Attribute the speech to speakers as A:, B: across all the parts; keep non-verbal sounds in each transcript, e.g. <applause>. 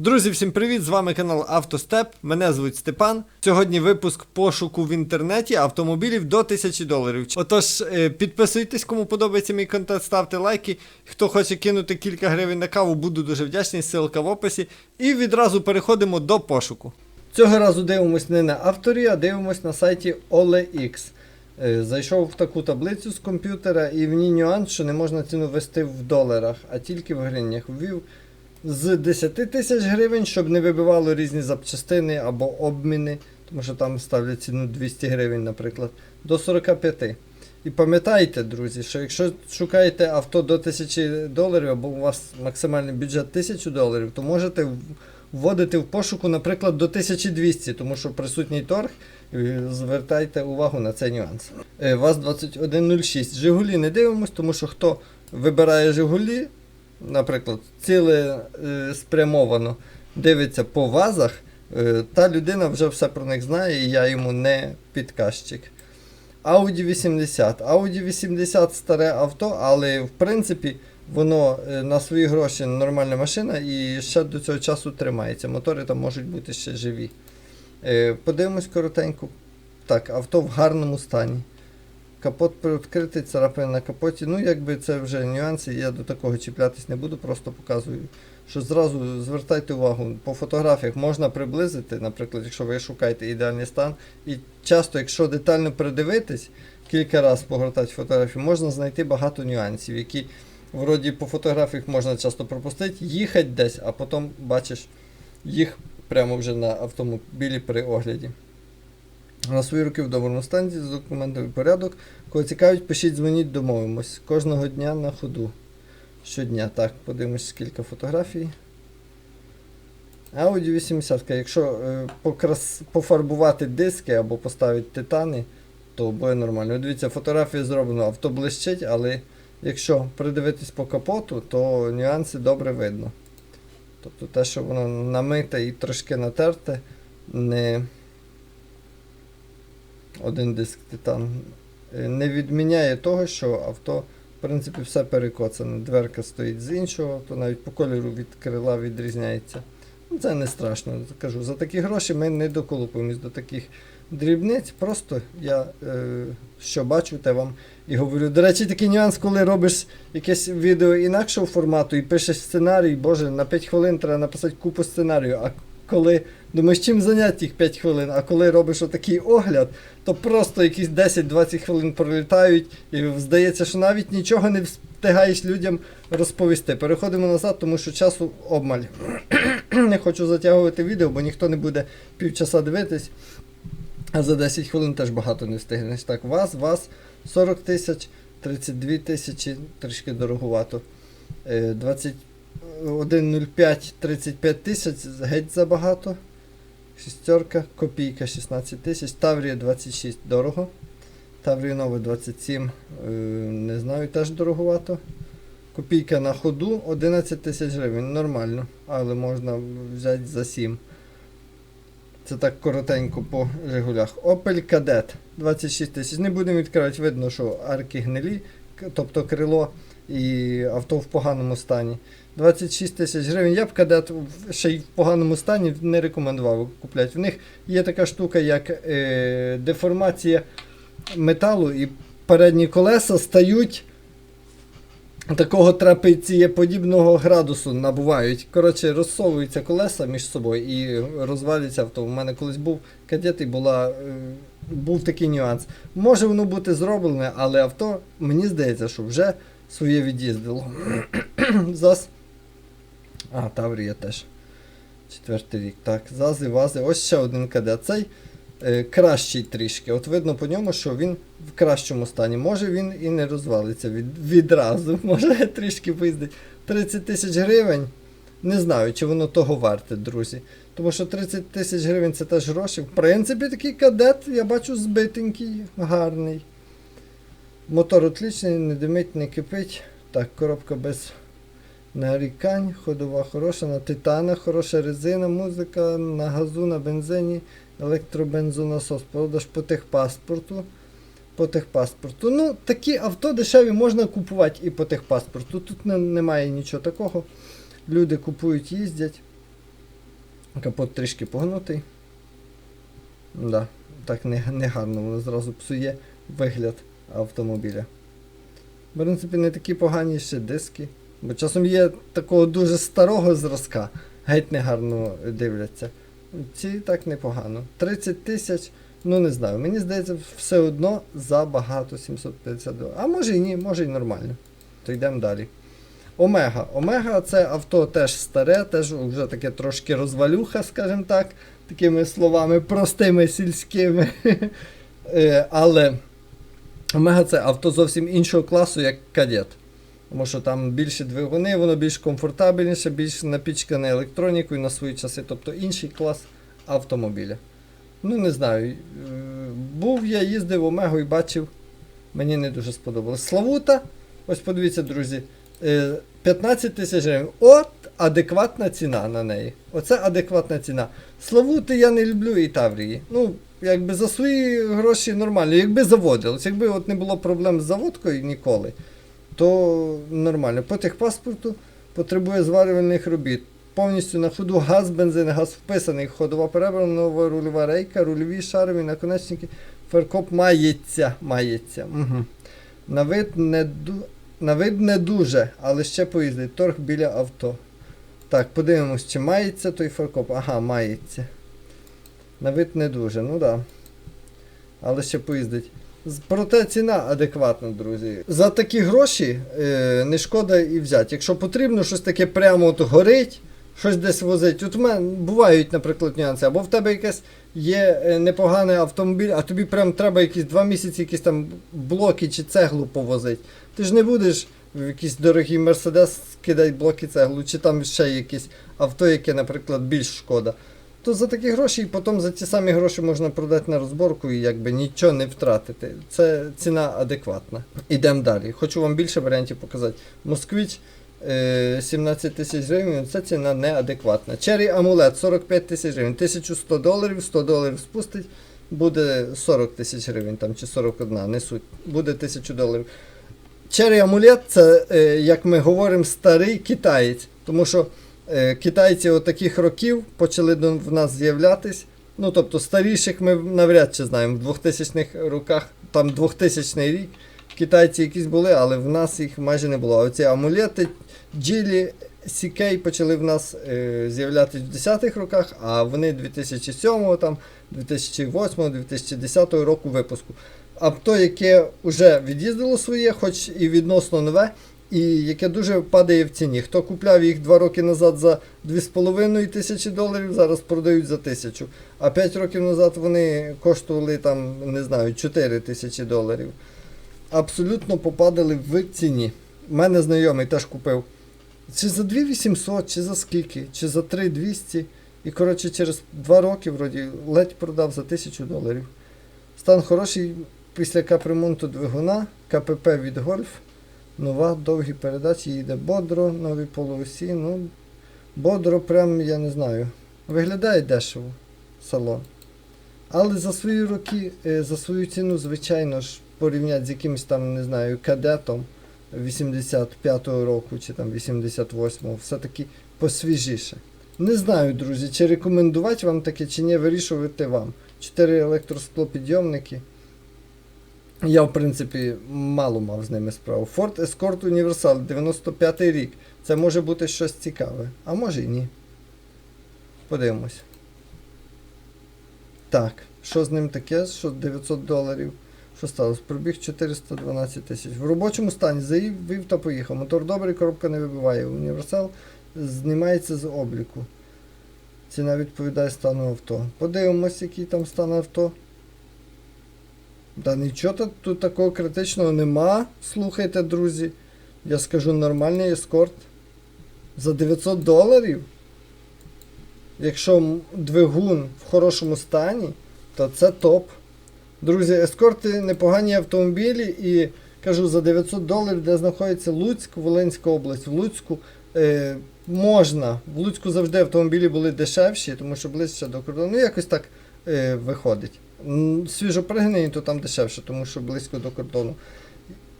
A: Друзі, всім привіт! З вами канал Автостеп. Мене звуть Степан. Сьогодні випуск пошуку в інтернеті автомобілів до 1000 доларів. Отож, е, підписуйтесь, кому подобається мій контент, ставте лайки. Хто хоче кинути кілька гривень на каву, буду дуже вдячний. Ссылка в описі. І відразу переходимо до пошуку. Цього разу дивимось не на авторі, а дивимось на сайті OLX. Е, Зайшов в таку таблицю з комп'ютера і в ній нюанс, що не можна ціну ввести в доларах, а тільки в гривнях. Ввів з 10 тисяч гривень, щоб не вибивало різні запчастини або обміни, тому що там ставлять ціну 200 гривень, наприклад, до 45. І пам'ятайте, друзі, що якщо шукаєте авто до 1000 доларів, або у вас максимальний бюджет 1000 доларів, то можете вводити в пошуку, наприклад, до 1200, тому що присутній торг. Звертайте увагу на цей нюанс. Е, ВАЗ-2106. Жигулі не дивимось, тому що хто вибирає Жигулі, наприклад, ціле е, спрямовано дивиться по вазах, е, та людина вже все про них знає, і я йому не підказчик. Audi 80. Audi 80 старе авто, але в принципі воно е, на свої гроші нормальна машина і ще до цього часу тримається. Мотори там можуть бути ще живі. Подивимось коротенько. Так, авто в гарному стані. Капот відкритий, царапини на капоті. Ну, якби це вже нюанси, я до такого чіплятись не буду, просто показую. Що зразу звертайте увагу, по фотографіях можна приблизити, наприклад, якщо ви шукаєте ідеальний стан. І часто, якщо детально придивитись, кілька разів погортати фотографію, можна знайти багато нюансів, які вроді по фотографіях можна часто пропустити, їхати десь, а потім бачиш їх прямо вже на автомобілі при огляді. На свої руки в доброму стані, з документовий порядок. Кого цікавить, пишіть, дзвоніть, домовимось. Кожного дня на ходу. Щодня. Так, подивимось, скільки фотографій. Audi 80, якщо е, покрас... пофарбувати диски або поставити титани, то буде нормально. Дивіться, фотографія зроблена, авто блищить, але якщо придивитись по капоту, то нюанси добре видно. Тобто те, що воно намите і трошки натерте, не один диск титан е, не відміняє того, що авто, в принципі, все перекоцане. Дверка стоїть з іншого, то навіть по кольору від крила відрізняється. Ну, Це не страшно. Кажу, за такі гроші ми не доколупуємось до таких дрібниць. Просто я е, що бачу, те вам і говорю. До речі, такий нюанс, коли робиш якесь відео інакшого формату і пишеш сценарій, боже, на 5 хвилин треба написати купу сценарію. А коли думаєш, чим зайняти їх 5 хвилин, а коли робиш отакий огляд, то просто якісь 10-20 хвилин пролітають, і здається, що навіть нічого не встигаєш людям розповісти. Переходимо назад, тому що часу обмаль. <clears throat> не хочу затягувати відео, бо ніхто не буде півчаса дивитись. А за 10 хвилин теж багато не встигнеш. Так, вас, вас 40 тисяч, 32 тисячі, трішки дороговато. Е, 20 1,05 35 тисяч, геть забагато. Шістерка, копійка 16 тисяч, Таврія 26 дорого. Таврія Нова 27, е, не знаю, теж дороговато. Копійка на ходу 11 тисяч гривень, нормально, але можна взяти за 7. Це так коротенько по Жигулях. Опель Кадет 26 тисяч. Не будемо відкривати, видно, що арки гнилі, тобто крило і авто в поганому стані. 26 тисяч гривень. Я б кадет ще й в поганому стані не рекомендував купляти. В них є така штука, як е, деформація металу, і передні колеса стають такого трапецієподібного градусу набувають. Коротше, розсовуються колеса між собою і розвалюється авто. У мене колись був кадет і була, е, був такий нюанс. Може воно бути зроблене, але авто, мені здається, що вже своє від'їздило. <clears throat> Зас. А, Таврія теж. Четвертий рік. Так, зази, вази. Ось ще один кадет. Цей е, кращий трішки. От видно по ньому, що він в кращому стані. Може він і не розвалиться від, відразу. <laughs> Може трішки поїздить. 30 тисяч гривень. Не знаю, чи воно того варте, друзі. Тому що 30 тисяч гривень це теж гроші. В принципі, такий кадет, я бачу, збитенький, гарний. Мотор отличний, не димить, не кипить. Так, коробка без нарікань, ходова хороша, на титанах хороша резина, музика, на газу, на бензині, електробензонасос, продаж по техпаспорту. По техпаспорту. Ну, такі авто дешеві можна купувати і по техпаспорту. Тут не, немає нічого такого. Люди купують, їздять. Капот трішки погнутий. Да, так не, не гарно, воно зразу псує вигляд автомобіля. В принципі, не такі погані ще диски. Бо часом є такого дуже старого зразка, геть негарно дивляться. Ці так непогано. 30 тисяч, ну не знаю, мені здається, все одно забагато 750 доларів. А може і ні, може і нормально. То йдемо далі. Омега. Омега це авто теж старе, теж вже таке трошки розвалюха, скажімо так, такими словами простими сільськими. <laughs> Е, Але Омега це авто зовсім іншого класу, як кадет. Тому що там більше двигуни, воно більш комфортабельніше, більш напічкане електронікою на свої часи, тобто інший клас автомобіля. Ну, не знаю. е, Був я, їздив Омегу і бачив, мені не дуже сподобалось. Славута, ось подивіться, друзі, 15 тисяч гривень. От адекватна ціна на неї. Оце адекватна ціна. Славути я не люблю і Таврії. Ну, якби за свої гроші нормально. Якби заводилось, якби от не було проблем з заводкою ніколи, то нормально. По техпаспорту потребує зварювальних робіт. Повністю на ходу газ, бензин, газ вписаний, ходова перебрана, нова рульова рейка, рульові шарові, наконечники. Феркоп мається. мається. Угу. На вид не ду... На вид не дуже, але ще поїздить. Торг біля авто. Так, подивимось, чи мається той фаркоп. Ага, мається. На вид не дуже, ну да. Але ще поїздить. Проте ціна адекватна, друзі. За такі гроші е, не шкода і взяти. Якщо потрібно, щось таке прямо от горить, щось десь возить. От у мене бувають, наприклад, нюанси. Або в тебе якесь є е, непоганий автомобіль, а тобі прям треба якісь два місяці якісь там блоки чи цеглу повозити. Ти ж не будеш в якийсь дорогий мерседес кидати блоки цеглу, чи там ще якесь авто, яке, наприклад, більш шкода. То за такі гроші і потім за ті самі гроші можна продати на розборку і якби нічого не втратити. Це ціна адекватна. Ідемо далі. Хочу вам більше варіантів показати. Москвич 17 тисяч гривень, це ціна неадекватна. Cherry амулет 45 тисяч гривень, 1100 доларів, 100 доларів спустить, буде 40 тисяч гривень там, чи 41, не суть, буде 1000 доларів. Cherry амулет це, е, як ми говоримо, старий китаєць. Тому що е, китайці от таких років почали в нас з'являтись. Ну, тобто старіших ми навряд чи знаємо. В 2000-х роках, там 2000 рік, китайці якісь були, але в нас їх майже не було. А оці амулети Джилі CK почали в нас е, з'являтися в 10-х роках, а вони 2007, там, 2008, 2010 року випуску. Авто, яке вже від'їздило своє, хоч і відносно нове, і яке дуже падає в ціні. Хто купляв їх 2 роки назад за 2,5 тисячі доларів, зараз продають за 1000. А 5 років назад вони коштували там, не знаю, 4 тисячі доларів. Абсолютно попадали в ціні. У мене знайомий теж купив. Чи за 2800, чи за скільки, чи за 3200. І коротше через 2 роки вроді ледь продав за 1000 доларів. Стан хороший після капремонту двигуна, КПП від Гольф. Нова, довгі передачі, їде бодро, нові полуосі. Ну, бодро, прям, я не знаю. Виглядає дешево салон. Але за свої роки, е, за свою ціну, звичайно ж, порівняти з якимось там, не знаю, кадетом 85-го року чи там 88-го, все-таки посвіжіше. Не знаю, друзі, чи рекомендувати вам таке, чи ні, вирішувати вам. Чотири електросклопідйомники. Я, в принципі, мало мав з ними справу. Ford Escort Universal 95 рік. Це може бути щось цікаве. А може і ні. Подивимось. Так, що з ним таке? Що 900 доларів? Що сталося? Пробіг 412 тисяч. В робочому стані заїв та поїхав. Мотор добрий, коробка не вибиває. Універсал знімається з обліку. Ціна відповідає стану авто. Подивимось, який там стан авто. Та нічого тут, такого критичного нема. Слухайте, друзі. Я скажу нормальний ескорт. За 900 доларів. Якщо двигун в хорошому стані, то це топ. Друзі, ескорти непогані автомобілі і кажу за 900 доларів, де знаходиться Луцьк, Волинська область. В Луцьку е, можна. В Луцьку завжди автомобілі були дешевші, тому що ближче до кордону. Ну, якось так е, виходить. М, Свіжопригнані, то там дешевше, тому що близько до кордону.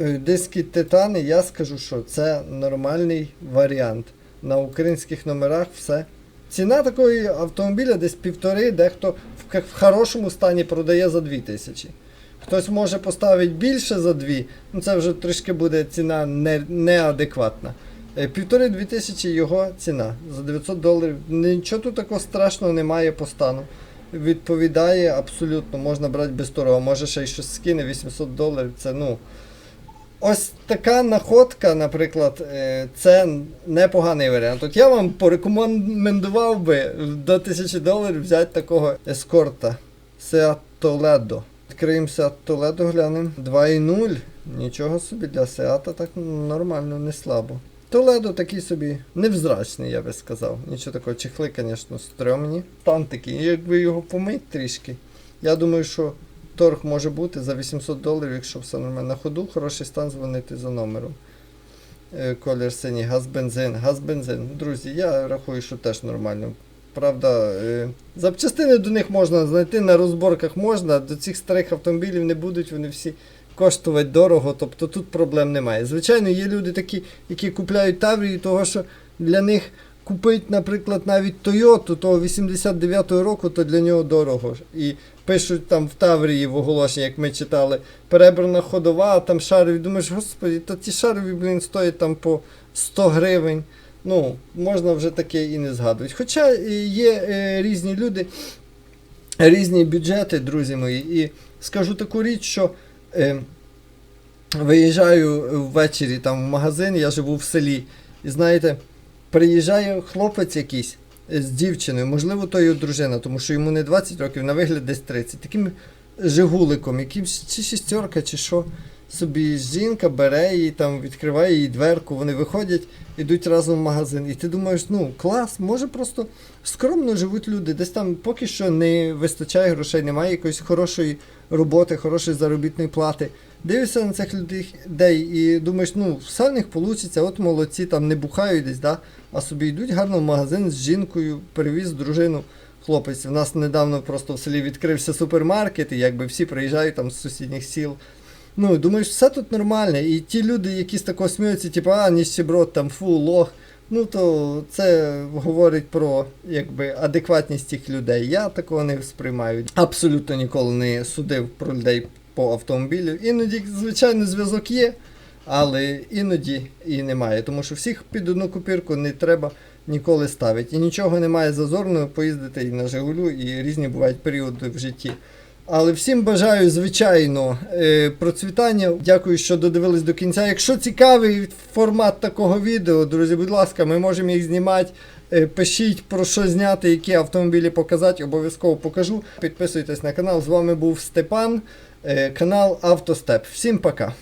A: Е, Диски титани, я скажу, що це нормальний варіант. На українських номерах все ціна такої автомобіля десь півтори, дехто в, хорошому стані продає за 2 тисячі. Хтось може поставити більше за 2, ну це вже трішки буде ціна не, неадекватна. Е, Півтори-дві тисячі його ціна за 900 доларів. Нічого тут такого страшного немає по стану. Відповідає абсолютно, можна брати без торгу, може ще й щось скине 800 доларів. Це ну. Ось така находка, наприклад, е, це непоганий варіант. От я вам порекомендував би до 1000 доларів взяти такого ескорта Seat Toledo. Відкриємо Seat Toledo, глянемо. 2.0. Нічого собі для Seat так нормально, не слабо. Толедо такий собі невзрачний, я би сказав. Нічого такого, чехли, звісно, стрьомні. Стан такий, якби його помить трішки. Я думаю, що торг може бути за 800 доларів, якщо все нормально. На ходу, хороший стан дзвонити за номером. Е, Колір синій, газ бензин, газ бензин. Друзі, я рахую, що теж нормально. Правда, е, запчастини до них можна знайти, на розборках можна, до цих старих автомобілів не будуть, вони всі коштувати дорого, тобто тут проблем немає. Звичайно, є люди такі, які купляють Таврію, того що для них купити, наприклад, навіть Toyota того 89-го року, то для нього дорого. І пишуть там в Таврії в оголошенні, як ми читали, перебрана ходова, а там шарові. Думаєш, господи, та ті шарові, блін, стоять там по 100 гривень. Ну, можна вже таке і не згадувати. Хоча є е, різні люди, різні бюджети, друзі мої. І скажу таку річ, що е, виїжджаю ввечері там в магазин, я живу в селі, і знаєте, приїжджає хлопець якийсь е, з дівчиною, можливо, то його дружина, тому що йому не 20 років, на вигляд десь 30, таким жигуликом, якимсь чи шістерка, чи що. Собі жінка бере її, там відкриває їй дверку, вони виходять, ідуть разом в магазин. І ти думаєш, ну клас, може просто скромно живуть люди, десь там поки що не вистачає грошей, немає якоїсь хорошої роботи, хорошої заробітної плати. Дивишся на цих людей і думаєш, ну все в них вийде, от молодці, там не бухають десь, да? а собі йдуть гарно в магазин з жінкою, перевіз дружину. Хлопець, в нас недавно просто в селі відкрився супермаркет, і якби всі приїжджають там з сусідніх сіл. Ну, думаєш, все тут нормально. І ті люди, які з такого сміються, типу, а, ніщеброд, там, фу, лох. Ну, то це говорить про якби, адекватність цих людей. Я такого не сприймаю. Абсолютно ніколи не судив про людей по автомобілю. Іноді, звичайно, зв'язок є, але іноді і немає. Тому що всіх під одну копірку не треба ніколи ставити. І нічого немає зазорного поїздити і на Жигулю, і різні бувають періоди в житті. Але всім бажаю, звичайно, е, процвітання. Дякую, що додивились до кінця. Якщо цікавий формат такого відео, друзі, будь ласка, ми можемо їх знімати. Е, Пишіть про що зняти, які автомобілі показати, обов'язково покажу. Підписуйтесь на канал. З вами був Степан, канал Автостеп. Всім пока.